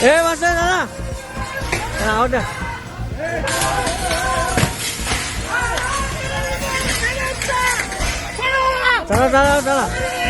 예, 맞아요, 나나! 나, 어디 잘한다, 잘한다, 잘한다.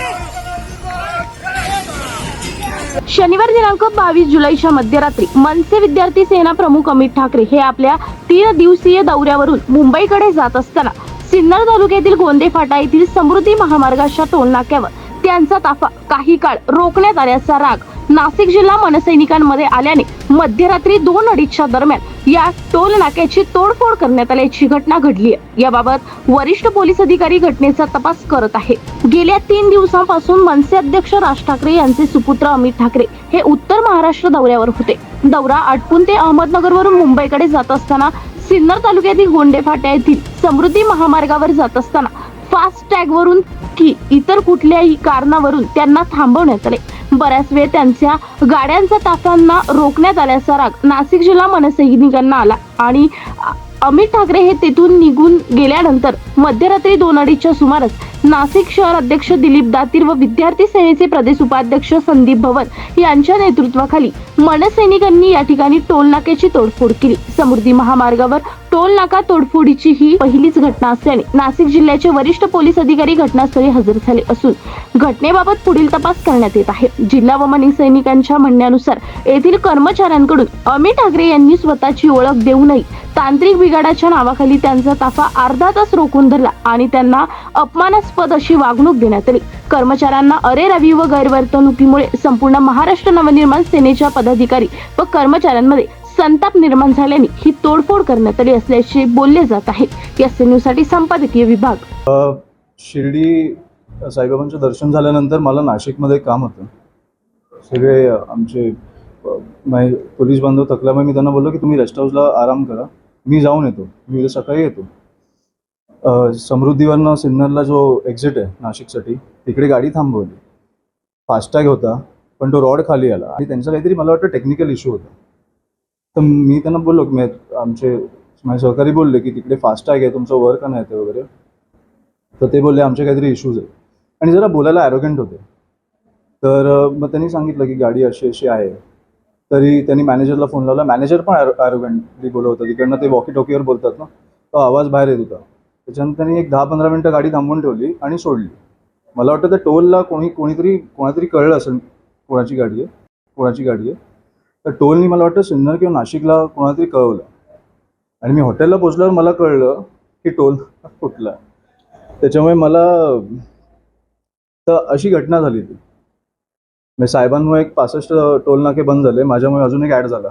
शनिवार दिनांक बावीस जुलैच्या मध्यरात्री मनसे विद्यार्थी सेना प्रमुख अमित ठाकरे हे आपल्या तीन दिवसीय दौऱ्यावरून मुंबईकडे जात असताना सिन्नर तालुक्यातील गोंदे फाटा येथील समृद्धी महामार्गाच्या टोलनाक्यावर त्यांचा ताफा काही काळ रोखण्यात आल्याचा राग नाशिक जिल्हा मनसैनिकांमध्ये आल्याने मध्यरात्री दोन अडीचच्या दरम्यान या टोल नाक्याची तोडफोड करण्यात आल्याची घटना घडली आहे याबाबत वरिष्ठ पोलीस अधिकारी घटनेचा तपास करत आहे. गेल्या तीन दिवसांपासून मनसे अध्यक्ष राज ठाकरे यांचे सुपुत्र अमित ठाकरे हे उत्तर महाराष्ट्र दौऱ्यावर होते. दौरा आटपून ते अहमदनगरवरून मुंबईकडे जात असताना सिन्नर तालुक्यातील गोंडे फाट्या येथील समृद्धी महामार्गावर जात असताना फास्ट टॅग वरून की इतर कुठल्याही कारणावरून त्यांना थांबवण्यात आले. बऱ्याच वेळ त्यांच्या गाड्यांचा ताफ्यांना रोखण्यात आल्याचा राग नाशिक जिल्हा मनसैनिकांना आला आणि अमित ठाकरे हे तेथून निघून गेल्यानंतर मध्यरात्री दोन अडीचच्या सुमारास नाशिक शहर अध्यक्ष दिलीप दातीर व विद्यार्थी सेनेचे प्रदेश उपाध्यक्ष संदीप भवन यांच्या नेतृत्वाखाली मनसैनिकांनी या ठिकाणी टोलनाक्याची तोडफोड केली. समृद्धी महामार्गावर टोल नाका तोडफोडीची ही पहिलीच घटना असल्याने नाशिक जिल्ह्याचे वरिष्ठ पोलीस अधिकारी घटनास्थळी हजर झाले असून घटनेबाबत पुढील तपास करण्यात येत आहे. जिल्हा व सैनिकांच्या म्हणण्यानुसार येथील कर्मचाऱ्यांकडून अमित ठाकरे यांनी स्वतःची ओळख देऊनही तांत्रिक बिघाडाच्या नावाखाली त्यांचा ताफा अर्धा तास रोखून धरला आणि त्यांना अपमानास्पद अशी वागणूक देण्यात आली. कर्मचाऱ्यांना अरेरावी व गैरवर्तणुकीमुळे संपूर्ण महाराष्ट्र नवनिर्माण सेनेच्या पदाधिकारी व कर्मचाऱ्यांमध्ये संताप निर्माण झाल्याने ही तोडफोड करण्यात आली असल्याचे बोलले जात आहे. या साठी संपादकीय विभाग. शिर्डी साईबाबांचं दर्शन झाल्यानंतर मला नाशिकमध्ये काम होतं. सगळे आमचे माझे पोलीस बांधव थकल्यामुळे मी त्यांना बोललो की तुम्ही रेस्ट हाऊसला आराम करा. मी जाऊन येतो. मी उद्या सकाळी येतो. समृद्धीवरनं सिन्नरला जो एक्झिट आहे नाशिकसाठी तिकडे गाडी थांबवली. फास्टॅग होता पण तो रॉड खाली आला. आणि त्यांचा काहीतरी मला वाटतं टेक्निकल इश्यू होता. तर मी त्यांना बोललो की मी आमचे माझे सहकारी बोलले की तिकडे फास्टॅग आहे तुमचं वर्क नाही ते वगैरे. तर ते बोलले आमचे काहीतरी इश्यूज आहेत. आणि जरा बोलायला ॲरोगंट होते. तर मग त्यांनी सांगितलं की गाडी अशी अशी आहे. तरी त्यांनी मॅनेजरला फोन लावला. मॅनेजर पण ॲरो ॲरोगंटली बोलत होता. तिकडनं ते वॉकी टॉकीवर बोलतात ना तो आवाज बाहेर येत होता. त्याच्यानंतर त्यांनी एक दहा पंधरा मिनटं गाडी थांबवून ठेवली आणि सोडली. मला वाटतं त्या टोलला कोणी कोणीतरी कोणातरी कळलं असेल कोणाची गाडी आहे कोणाची गाडी आहे. तर टोलनी मला वाटतं सिन्नर किंवा नाशिकला कोणातरी कळवलं. आणि मी हॉटेलला पोचल्यावर मला कळलं की टोल फुटला. त्याच्यामुळे मला तर अशी घटना झाली ती. मी साहेबांमुळे एक पासष्ट टोल नाके बंद झाले. माझ्यामुळे अजून एक ॲड झाला.